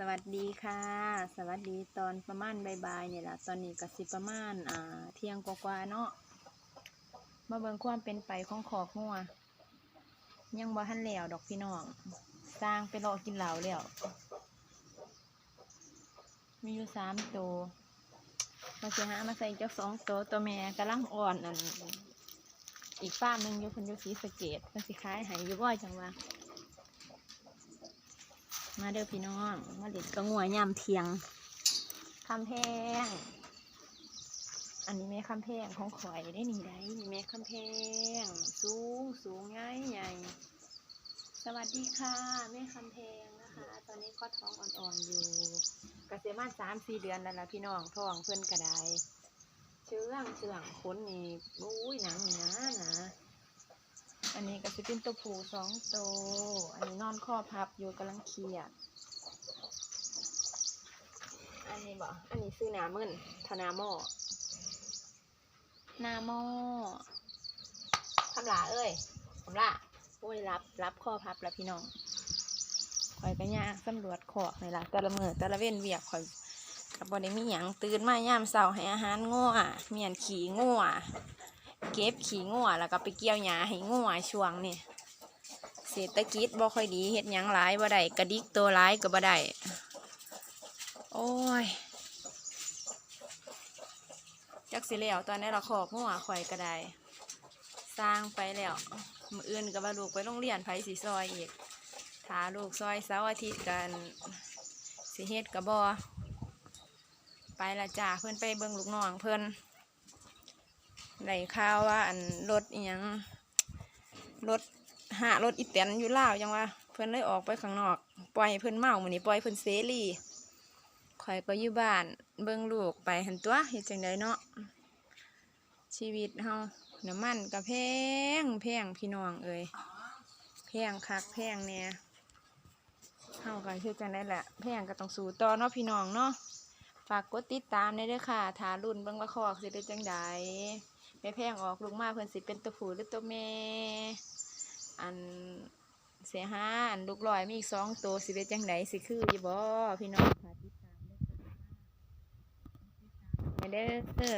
สวัสดีค่ะ สวัสดีตอนประมาณบ่ายๆเนี่ยแหละตอนนี้ก็สิประมาณอ่าเที่ยงกว่าๆเนาะมาเบิ่งความเป็นไปของขอกงัวยังบ่ทันแล้วดอกพี่น้องสร้างไปรอกินเหล้าแล้วมีอยู่สามตัวมาสิหามาใส่เจ้าสองตัวตัวแม่กำลังอ่อนอันอีกฟาหนึ่งอยู่เพิ่นอยู่ศรีสเกดเพิ่นสิขายให้อยู่บ่อยจังว่า มาเด้อพี่น้อง มาเล่นกระงัวยามเทียงคำแพง อันนี้แม่คำแพงของข่อยได้หนีได้แม่คำแพง สูงสูงใหญ่ใหญ่ สวัสดีค่ะแม่คำแพงนะคะ ตอนนี้ก็ท้องอ่อนๆอยู่กเกษียมาสามสี่เดือนแล้วล่ะพี่น้องท้องเพื่อนกระไดเชื่องเชื่องขนนี่อุ้ยหนังนี่นะนะ อันนี้ก็จะเป็นตัวผู้สองตัวอันนี้นอนข้อพับอยู่กำลังเคลียดอันนี้บ่อันนี้ซื้อหนามึนธนาโมนาโมคำลาเอ้ยคำลาโอ้ยรับรับข้อพับแล้วพี่น้องคอยกันยากสำรวจขอกในละแต่ละมือแต่ละเว้นเวียกคอยกับบอได้มีหยังตื่นมายามเช้าให้อาหารงัวเมียนขี่งัว เก็บขี้งัวแล้วก็ไปเกี่ยวหญ้าให้งัวช่วงนี่เศรษฐกิจบ่ค่อยดีเฮ็ดหยังหลายบ่ได้กระดิกตัวหลายก็บ่ได้โอ้ยจักสิแล้วตอนนี้เราขอกงัวข่อยก็ได้สร้างไปแล้วมืออื่นก็ว่าลูกไปโรงเรียนไผสิซอยอีกถ้าลูกซอยเสาร์อาทิตย์กันสิเฮ็ดก็บ่ไปละจ้าเพิ่อนไปเบิ่งลูกน้องเพิ่อน ได้ข่าวว่าอันรถอีหยังรถหารถอีแตนอยู่ล่าวยังว่า เพิ่อนเลยออกไปข้างนอก ปล่อยให้เพิ่อนเมาหมือนี้ปล่อยเพิ่อนเสรีข่อยก็อยู่บ้านเบิ่งลูกไปหันตัวเฮ็ดจังไดเนาะชีวิตเฮาน้ำมันก็แพงแพงพี่น้องเอ้ยแพงคักแพงแหน่ยเฮาก็เฮ็ดจังไดแหละแพงก็ต้องสู้ต่อเนาะพี่น้องเนาะฝากกดติดตามได้ด้อค่ะถารุ่นเบิ่งว่าคอกสิเป็นจังได แม่แพงออกลูกมาเพิ่นสิเป็นตัวผู้หรือตัวแม่อันเสียห้าอันลูกลอยมีอีกสองตัวสิเป็นจังไดสิคือยี่บอพี่น้องค่ะติดตามเด้อเด้อ